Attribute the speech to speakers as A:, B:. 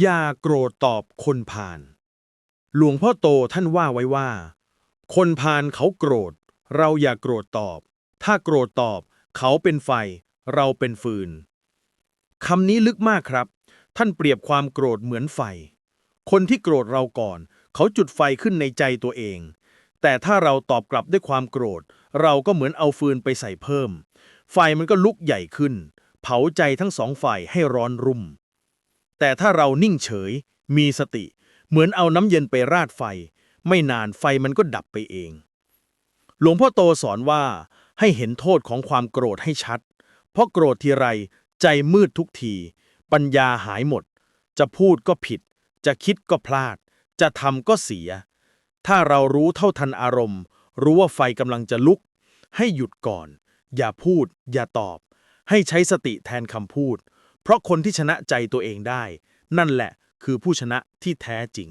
A: อย่าโกรธตอบคนพาลหลวงพ่อโตท่านว่าไว้ว่า คนพาลเขาโกรธ เราอย่าโกรธตอบ ถ้าโกรธตอบ เขาเป็นไฟ เราเป็นฟืนคำนี้ลึกมากครับ ท่านเปรียบความโกรธเหมือนไฟ คนที่โกรธเราก่อน เขาจุดไฟขึ้นในใจตัวเอง แต่ถ้าเราตอบกลับด้วยความโกรธ เราก็เหมือนเอาฟืนไปใส่เพิ่ม ไฟมันก็ลุกใหญ่ขึ้น เผาใจทั้งสองฝ่ายให้ร้อนรุ่ม แต่ถ้าเรานิ่งเฉย มีสติ เหมือนเอาน้ำเย็นไปราดไฟ ไม่นานไฟมันก็ดับไปเอง หลวงพ่อโตสอนว่าให้เห็นโทษของความโกรธให้ชัด เพราะโกรธทีไรใจมืดทุกที ปัญญาหายหมด จะพูดก็ผิด จะคิดก็พลาด จะทำก็เสีย ถ้าเรารู้เท่าทันอารมณ์ รู้ว่าไฟกำลังจะลุก ให้หยุดก่อน อย่าพูด อย่าตอบ ให้ใช้สติแทนคำพูด เพราะคนที่ชนะใจตัวเองได้ นั่นแหละคือผู้ชนะที่แท้จริง